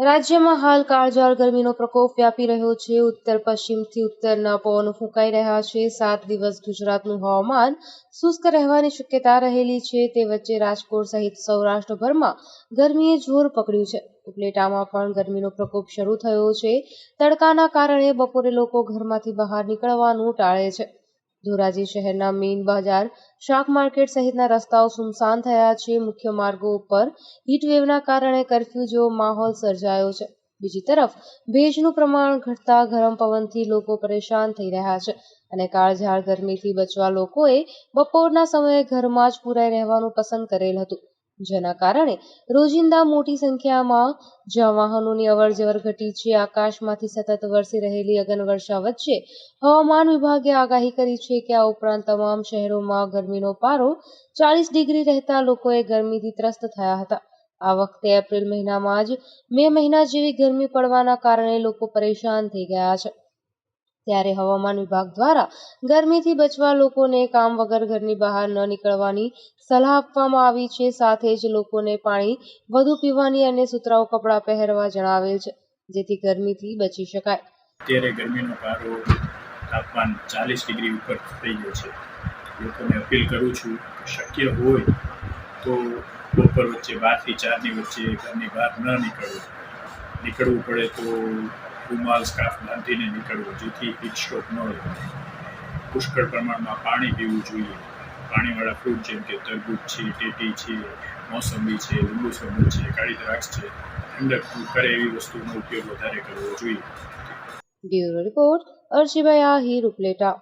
રાજ્યમાં હાલ કાળઝાળ ગરમીનો પ્રકોપ વ્યાપી રહ્યો છે. ઉત્તર, પશ્ચિમથી ઉત્તરના પવનો ફૂંકાઈ રહ્યા છે. સાત દિવસ ગુજરાતનું હવામાન શુષ્ક રહેવાની શક્યતા રહેલી છે. તે વચ્ચે રાજકોટ સહિત સૌરાષ્ટ્રભરમાં ગરમીએ જોર પકડ્યું છે. ઉપલેટામાં પણ ગરમીનો પ્રકોપ શરૂ થયો છે. તડકાના કારણે બપોરે લોકો ઘરમાંથી બહાર નીકળવાનું ટાળે છે. ધોરાજી શહેરના મેઇન બજાર, શાક માર્કેટ સહિતના રસ્તાઓ સુમસાન થયા છે. મુખ્ય માર્ગો ઉપર હીટવેવના કારણે કરફ્યુ જેવો માહોલ સર્જાયો છે. બીજી તરફ, ભેજનું પ્રમાણ ઘટતા ગરમ પવનથી લોકો પરેશાન થઈ રહ્યા છે અને કાળઝાળ ગરમીથી બચવા લોકોએ બપોરના સમયે ઘરમાં જ પુરાઈ રહેવાનું પસંદ કરેલ હતું. જેના કારણે રોજિંદા મોટી સંખ્યામાં જ્યાં વાહનોની અવરજવર ઘટી છે. આકાશમાંથી સતત વરસી રહેલી અગનવર્ષા વચ્ચે હવામાન વિભાગે આગાહી કરી છે કે આ ઉપરાંત તમામ શહેરોમાં ગરમીનો પારો ચાલીસ ડિગ્રી રહેતા લોકોએ ગરમીથી ત્રસ્ત થયા હતા. આ વખતે એપ્રિલ મહિનામાં જ મે મહિના જેવી ગરમી પડવાના કારણે લોકો પરેશાન થઈ ગયા છે. ત્યારે હવામાન વિભાગ દ્વારા ગરમીથી બચવા લોકોને કામ વગર ઘરની બહાર ન નીકળવાની સલાહ આપવામાં આવી છે. સાથે જ લોકોને પાણી વધુ પીવાની અને સુતરાઉ કપડાં પહેરવા જણાવેલ છે, જેથી ગરમીથી બચી શકાય. અત્યારે ગરમીનો પારો તાપમાન ચાલીસ ડિગ્રી ઉપર થઈ ગયો છે. લોકોને અપીલ કરું છું શક્ય હોય તો બપોર વચ્ચે બારથી ચારની વચ્ચે ઘરની બહાર ન નીકળવું. નીકળવું પડે તો રૂમાલ, સ્કાર્ફ બાંધીને નીકળવું, જેથી હીટ ન થાય પુષ્કળ પ્રમાણમાં પાણી પીવું જોઈએ. પાણીવાળા ફ્રૂટ જેમ કે તરબૂચ છે, ટેટી છે, મોસંબી છે, લીંબુ શરબત છે, કાળી દ્રાક્ષ છે, ઠંડક કરે એવી વસ્તુનો ઉપયોગ વધારે કરવો જોઈએ. Bureau report Arjibhai Ahir Upleta.